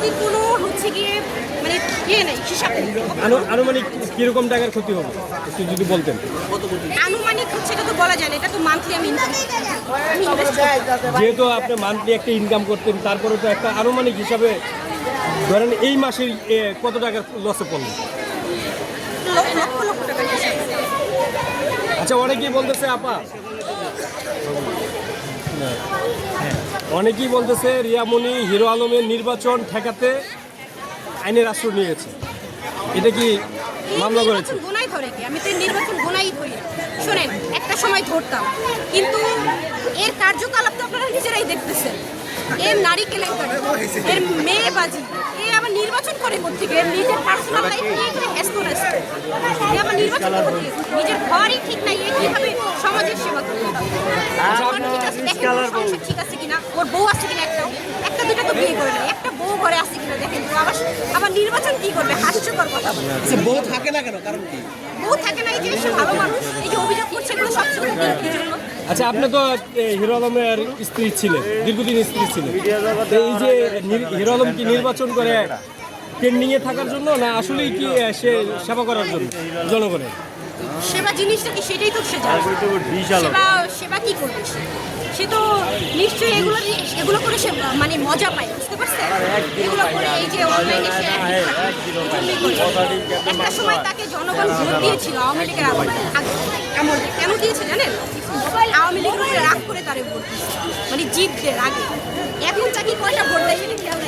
ক্ষতির কোনো হচ্ছে গিয়ে মানে ইয়ে নেই হিসাব নেই। আনু- আনুমানিক কীরকম টাকার ক্ষতি হবে? একটু যদি বলতেন। আনুমানিক হচ্ছে এটা তো বলা যায় না এটা তো মান্থলি আমি ইনকাম। যেহেতু আপনি মান্থলি একটা ইনকাম করতেন তারপরে তো একটা আনুমানিক হিসাবে ধরেন এই মাসে এ, কত টাকা লসে পড়ল? আচ্ছা অনেকেই বলতেছে আপা অনেকেই বলতেছে রিয়ামণি হিরো আলমের নির্বাচন ঠেকাতে আইনের আশ্রয় নিয়েছে। এটা কি মামলা করেছে? নির্বাচন গোনাই ধরে কি? আমি তো নির্বাচন গুনাই ধরি। শোনেন একটা সময় ধরতাম। কিন্তু এর কার্যকলাপ তো আপনারা নিজেরাই দেখতেছেন। এর নারী কেলেঙ্কারি। এর মেয়ে বাজি এ আবার নির্বাচন করে কোথেকে এর নিজের পার্সোনাল লাইফ নিয়ে এখানে ব্যস্ত রয়েছে। এ আবার নির্বাচন করে নিজের ঘরই ঠিক নাই এ কীভাবে সমাজের সেবা করবে? ঠিক আছে দেখেন সংসার ঠিক আছে কিনা? ওর বউ আছে কিনা একটাও? একটা দুটো তো বিয়ে করে নাই। একটা বউ ঘরে আছে কিনা দেখেন আবার আবার নির্বাচন কি করবে? হাস্যকর কথা আচ্ছা বউ থাকে না কেন? কারণ কি? বউ থাকে না এই যে সে ভালো মানুষ এই যে অভিযোগ করছে এগুলো সব ছোট কি জন্য আচ্ছা আপনি তো হিরো আলমের স্ত্রী ছিলেন দীর্ঘদিন স্ত্রী ছিলেন। এই যে হিরো আলম কি নির্বাচন করে পেন্ডিংয়ে থাকার জন্য না আসলেই কি সে সেবা করার জন্য জনগণের? সেবা জিনিসটা কি সেটাই তো সে সেবা সেবা কি করবে সে? তো নিশ্চয়ই এগুলো এগুলো করে সে মানে মজা পায় বুঝতে পারছেন? এগুলো করে এই যে অনলাইনে সে। একটা সময় তাকে জনগণ ভোট দিয়েছিল আওয়ামী লীগের আমলে কেন দিয়েছে জানেন? আওয়ামী লীগের রাগ করে তারে ভোট মানে জিতদের আগে এখন চাকরি কয়টা ভোট দেয় সেটা খেয়াল